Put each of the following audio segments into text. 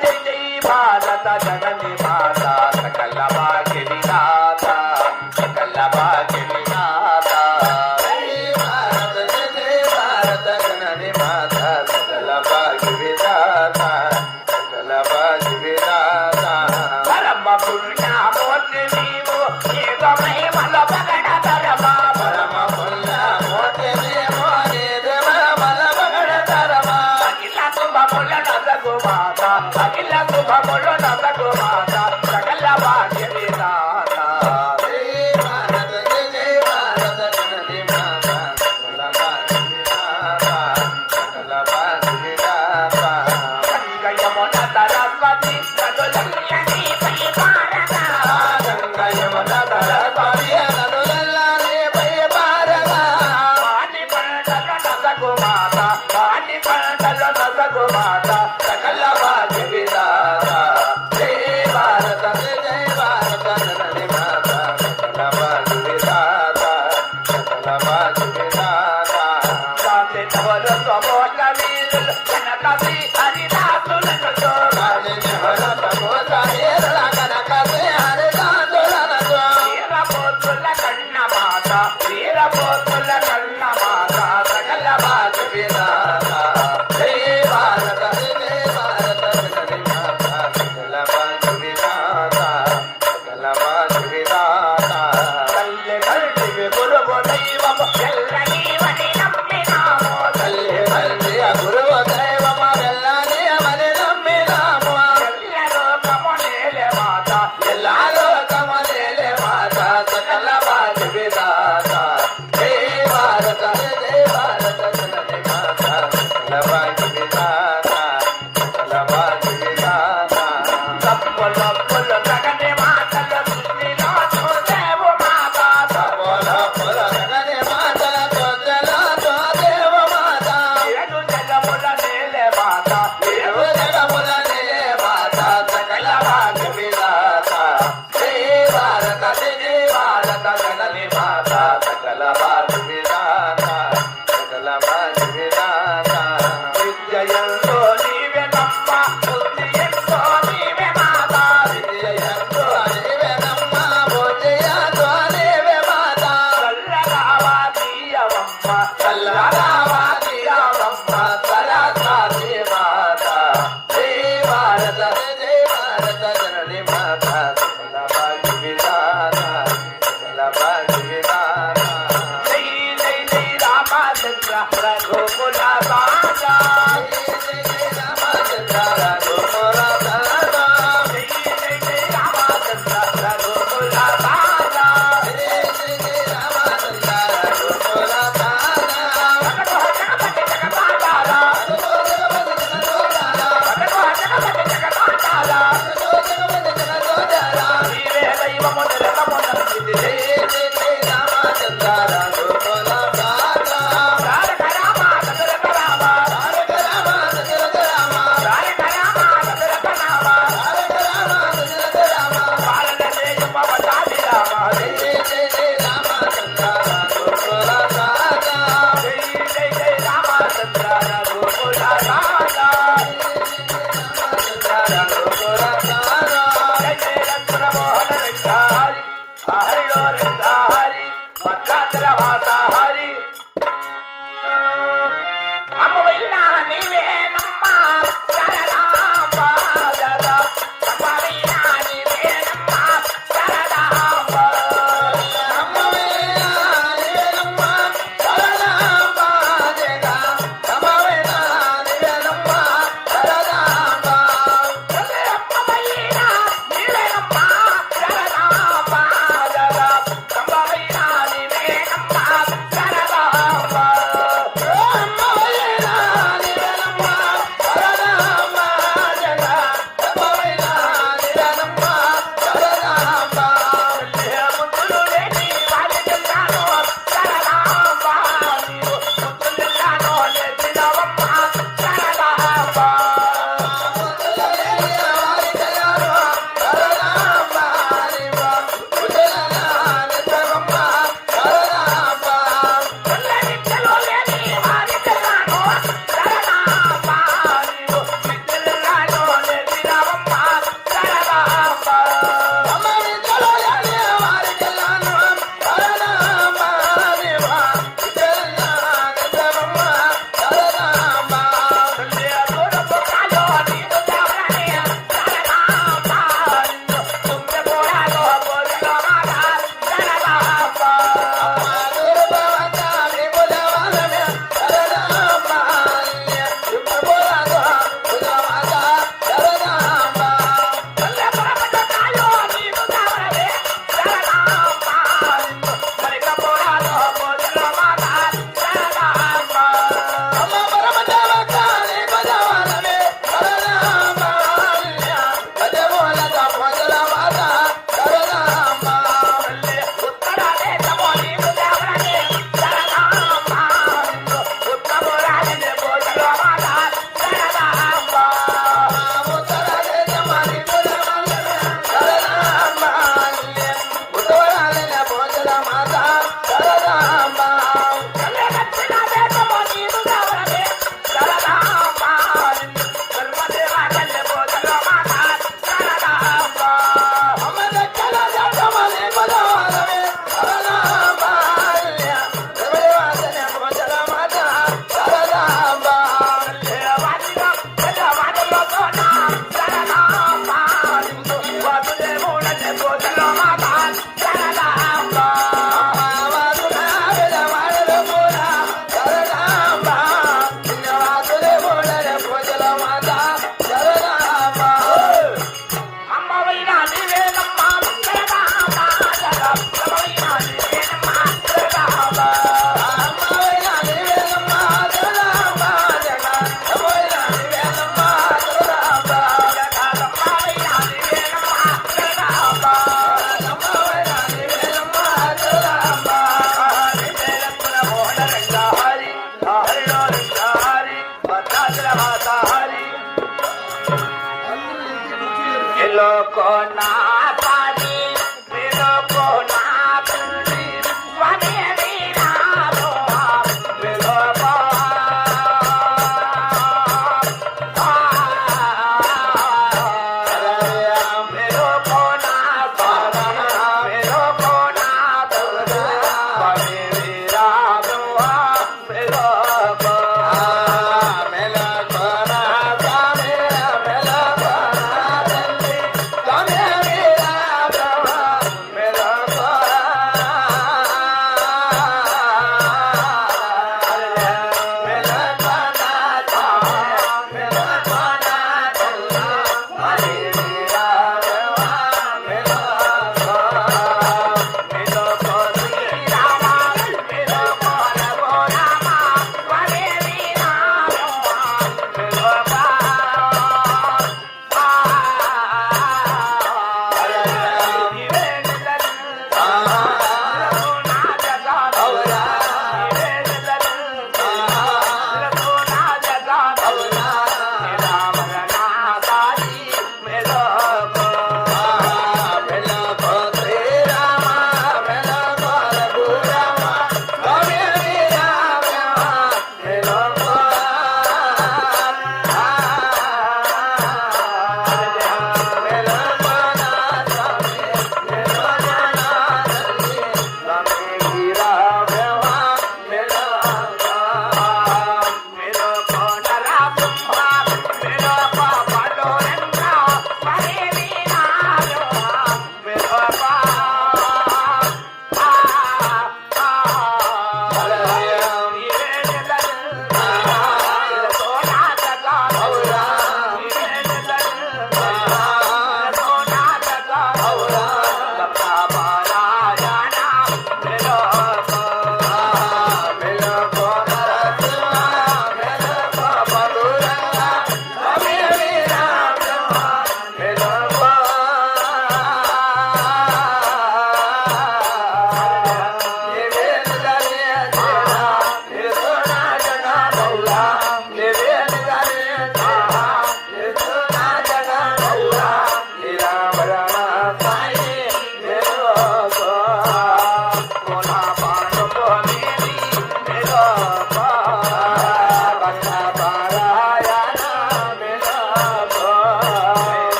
జై జై భారత జగని మాత సకల భాగ్య విధాత సకల భాగ్య Thank you.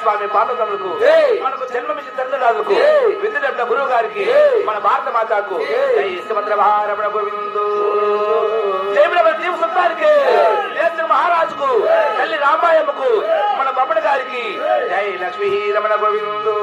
స్వామి ఏయ్! మనకు జన్మమిచ్చి తండ్రులకు ఏయ్! విద్యుడట్ల గురువు గారికి! మన భారత మాతకు భారమణ గోవిందు. నేత్ర మహారాజుకు తల్లి రామాయమ్మకు మన బొమ్మడి గారికి జై లక్ష్మీ రమణ గోవిందు.